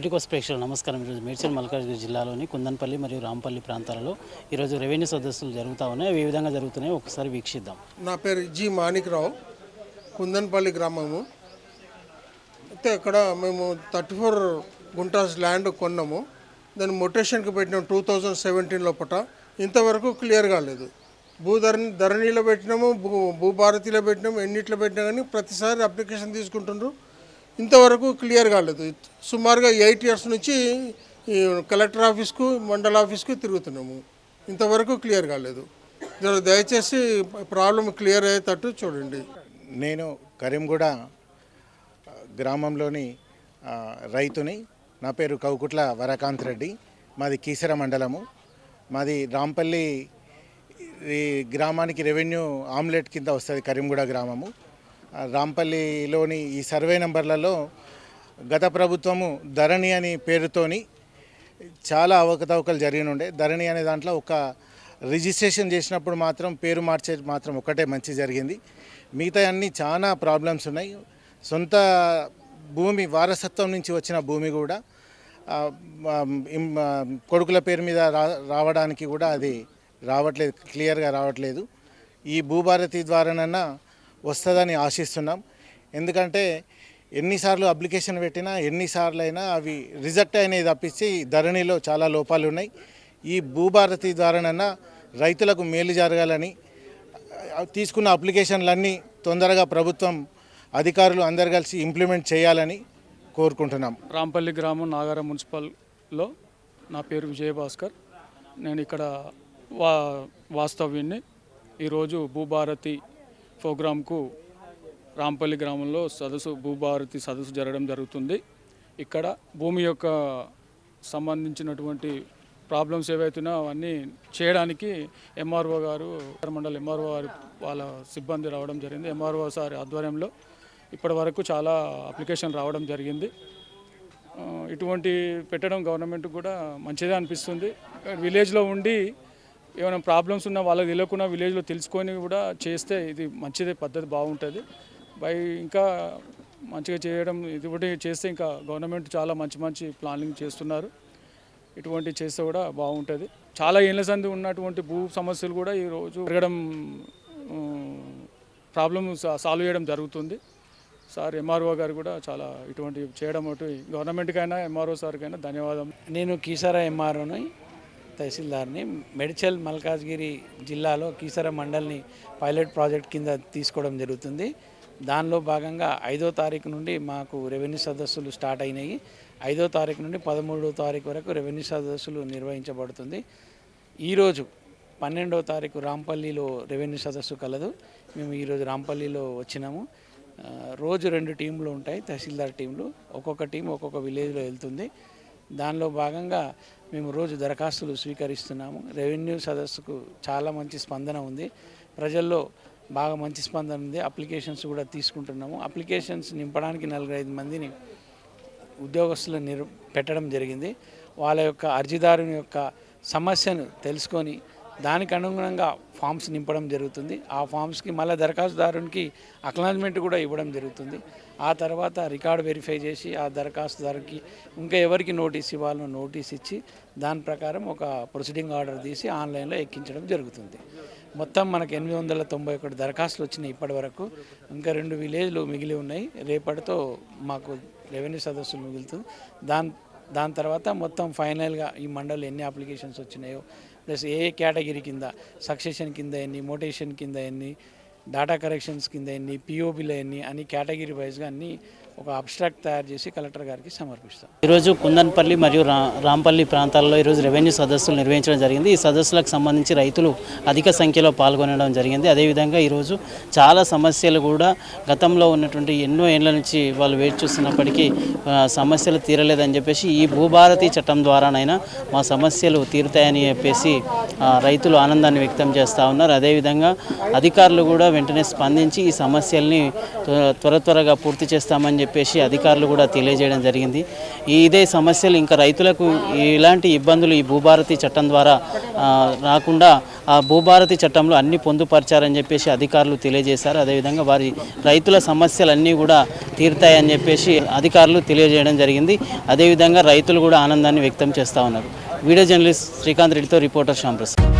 Politicos ప్రేక్షకులు నమస్కారం. ఈరోజు మేడ్చల్ మల్కాజ్గిరి జిల్లాలోని కుందన్పల్లి మరియు రాంపల్లి ప్రాంతాలలో ఈరోజు రెవెన్యూ సదస్సులు జరుగుతూ ఉన్నాయి. ఏ విధంగా జరుగుతున్నాయో ఒకసారి వీక్షిద్దాం. నా పేరు జి మాణిక్రావు కుందన్పల్లి గ్రామము. అయితే ఇక్కడ మేము థర్టీ ఫోర్ గుంటాస్ ల్యాండ్ కొన్నాము. దాన్ని మొటేషన్కి పెట్టినాం టూ థౌజండ్ సెవెంటీన్ లోపల ఇంతవరకు క్లియర్ కాలేదు. భూధరణి ధరణిలో పెట్టినాము భూ భూభారతిలో పెట్టినాము ఎన్నిట్లో పెట్టినా కానీ ప్రతిసారి అప్లికేషన్ తీసుకుంటుండ్రు. ఇంతవరకు క్లియర్ కాలేదు. సుమారుగా ఎయిట్ ఇయర్స్ నుంచి కలెక్టర్ ఆఫీస్కు మండల ఆఫీస్కు తిరుగుతున్నాము. ఇంతవరకు క్లియర్ కాలేదు. దయచేసి ప్రాబ్లం క్లియర్ అయ్యేటట్టు చూడండి. నేను కరీంగూడ గ్రామంలోని రైతుని నా పేరు కౌకుట్ల వరకాంత్ రెడ్డి. మాది కీసర మండలము. మాది రాంపల్లి ఈ గ్రామానికి రెవెన్యూ ఆమ్లెట్ కింద వస్తుంది కరీంగూడ గ్రామము. రాంపల్లిలోని ఈ సర్వే నంబర్లలో గత ప్రభుత్వము ధరణి అని పేరుతోని చాలా అవకతవకలు జరిగినుండే. ధరణి అనే దాంట్లో ఒక రిజిస్ట్రేషన్ చేసినప్పుడు మాత్రం పేరు మార్చే మాత్రం ఒకటే మంచి జరిగింది. మిగతా అన్నీ చాలా ప్రాబ్లమ్స్ ఉన్నాయి. సొంత భూమి వారసత్వం నుంచి వచ్చిన భూమి కూడా కొడుకుల పేరు మీద రా రావడానికి కూడా అది రావట్లేదు క్లియర్గా రావట్లేదు. ఈ భూభారతి ద్వారానన్నా వస్తుందని ఆశిస్తున్నాం. ఎందుకంటే ఎన్నిసార్లు అప్లికేషన్ పెట్టినా ఎన్నిసార్లు అయినా అవి రిజెక్ట్ అయినవి తప్పించి ధరణిలో చాలా లోపాలు ఉన్నాయి. ఈ భూభారతి ద్వారానన్నా రైతులకు మేలు జరగాలని తీసుకున్న అప్లికేషన్లన్నీ తొందరగా ప్రభుత్వం అధికారులు అందరు కలిసి ఇంప్లిమెంట్ చేయాలని కోరుకుంటున్నాం. రాంపల్లి గ్రామం నాగారం మున్సిపల్లో నా పేరు విజయభాస్కర్. నేను ఇక్కడ వా వాస్తవ్యుణ్ణి. ఈరోజు భూభారతి ప్రోగ్రాంకు రాంపల్లి గ్రామంలో సదస్సు భూభారతి సదస్సు జరగడం జరుగుతుంది. ఇక్కడ భూమి యొక్క సంబంధించినటువంటి ప్రాబ్లమ్స్ ఏవైతున్నా అవన్నీ చేయడానికి ఎంఆర్ఓ గారు మండల ఎంఆర్ఓ గారు వాళ్ళ సిబ్బంది రావడం జరిగింది. ఎంఆర్ఓ సార్ ఆధ్వర్యంలో ఇప్పటి వరకు చాలా అప్లికేషన్ రావడం జరిగింది. ఇటువంటి పెట్టడం గవర్నమెంట్ కూడా మంచిదే అనిపిస్తుంది. విలేజ్లో ఉండి ఏమైనా ప్రాబ్లమ్స్ ఉన్నా వాళ్ళకి తెలియకుండా విలేజ్లో తెలుసుకొని కూడా చేస్తే ఇది మంచిదే పద్ధతి బాగుంటుంది. బై ఇంకా మంచిగా చేయడం ఇది ఒకటి చేస్తే ఇంకా గవర్నమెంట్ చాలా మంచి మంచి ప్లానింగ్ చేస్తున్నారు. ఇటువంటి చేస్తే కూడా బాగుంటుంది. చాలా ఏళ్ళ సంది ఉన్నటువంటి భూ సమస్యలు కూడా ఈరోజు పెరగడం ప్రాబ్లమ్ సాల్వ్ చేయడం జరుగుతుంది. సార్ ఎంఆర్ఓ గారు కూడా చాలా ఇటువంటి చేయడం ఒకటి గవర్నమెంట్కైనా ఎంఆర్ఓ సార్కైనా ధన్యవాదం. నేను కీసారా ఎంఆర్ఓని తహసీల్దార్ని మెడ్చల్ మల్కాజ్గిరి జిల్లాలో కీసర మండల్ని పైలట్ ప్రాజెక్ట్ కింద తీసుకోవడం జరుగుతుంది. దానిలో భాగంగా ఐదో తారీఖు నుండి మాకు రెవెన్యూ సదస్సులు స్టార్ట్ అయినాయి. ఐదో తారీఖు నుండి పదమూడో తారీఖు వరకు రెవెన్యూ సదస్సులు నిర్వహించబడుతుంది. ఈరోజు పన్నెండో తారీఖు రాంపల్లిలో రెవెన్యూ సదస్సు కలదు. మేము ఈరోజు రాంపల్లిలో వచ్చినాము. రోజు రెండు టీంలు ఉంటాయి తహసీల్దార్ టీంలు. ఒక్కొక్క టీం ఒక్కొక్క విలేజ్లో వెళ్తుంది. దానిలో భాగంగా మేము రోజు దరఖాస్తులు స్వీకరిస్తున్నాము. రెవెన్యూ సదస్సుకు చాలా మంచి స్పందన ఉంది. ప్రజల్లో బాగా మంచి స్పందన ఉంది. అప్లికేషన్స్ కూడా తీసుకుంటున్నాము. అప్లికేషన్స్ నింపడానికి నలభై మందిని ఉద్యోగస్తులను నిర్ పెట్టడం జరిగింది. వాళ్ళ యొక్క అర్జీదారుని యొక్క సమస్యను తెలుసుకొని దానికి అనుగుణంగా ఫామ్స్ నింపడం జరుగుతుంది. ఆ ఫామ్స్కి మళ్ళీ దరఖాస్తుదారునికి అక్నాలజ్మెంట్ కూడా ఇవ్వడం జరుగుతుంది. ఆ తర్వాత రికార్డ్ వెరిఫై చేసి ఆ దరఖాస్తుదారుకి ఇంకా ఎవరికి నోటీస్ ఇవ్వాలో నోటీస్ ఇచ్చి దాని ప్రకారం ఒక ప్రొసీడింగ్ ఆర్డర్ తీసి ఆన్లైన్లో ఎక్కించడం జరుగుతుంది. మొత్తం మనకు ఎనిమిది వందల తొంభై ఒకటి దరఖాస్తులు వచ్చినాయి ఇప్పటి వరకు. ఇంకా రెండు విలేజ్లు మిగిలి ఉన్నాయి. రేపటితో మాకు రెవెన్యూ సదస్సులు మిగులుతుంది దాని దాని తర్వాత మొత్తం ఫైనల్గా ఈ మండలి ఎన్ని అప్లికేషన్స్ వచ్చినాయో ప్లస్ ఏ కేటగిరీ కింద సక్సెషన్ కింద ఎన్ని మోటేషన్ కింద ఎన్ని డాటా కరెక్షన్స్ కింద ఎన్ని పిఓపిలో ఎన్ని అని కేటగిరీ వైజ్గా అన్ని ఒక అబ్స్ట్రాక్ట్ తయారు చేసి కలెక్టర్ గారికి సమర్పిస్తాం. ఈరోజు కుందన్పల్లి మరియు రా రాంపల్లి ప్రాంతాల్లో ఈరోజు రెవెన్యూ సదస్సులు నిర్వహించడం జరిగింది. ఈ సదస్సులకు సంబంధించి రైతులు అధిక సంఖ్యలో పాల్గొనడం జరిగింది. అదేవిధంగా ఈరోజు చాలా సమస్యలు కూడా గతంలో ఉన్నటువంటి ఎన్నో ఏళ్ళ నుంచి వాళ్ళు వేచి చూస్తున్నప్పటికీ సమస్యలు తీరలేదని చెప్పేసి ఈ భూభారతి చట్టం ద్వారానైనా మా సమస్యలు తీరుతాయని చెప్పేసి రైతులు ఆనందాన్ని వ్యక్తం చేస్తూ ఉన్నారు. అదేవిధంగా అధికారులు కూడా వెంటనే స్పందించి ఈ సమస్యల్ని త్వ- త్వర త్వరగా పూర్తి చేస్తామని చెప్పి చెప్పేసి అధికారులు కూడా తెలియజేయడం జరిగింది. ఇదే సమస్యలు ఇంకా రైతులకు ఇలాంటి ఇబ్బందులు ఈ భూభారతి చట్టం ద్వారా రాకుండా ఆ భూభారతి చట్టంలో అన్ని పొందుపరిచారని చెప్పేసి అధికారులు తెలియజేశారు. అదేవిధంగా వారి రైతుల సమస్యలన్నీ కూడా తీరుతాయని చెప్పేసి అధికారులు తెలియజేయడం జరిగింది. అదేవిధంగా రైతులు కూడా ఆనందాన్ని వ్యక్తం చేస్తూ ఉన్నారు. వీడియో జర్నలిస్ట్ శ్రీకాంత్ రెడ్డితో reporter Shyamprasad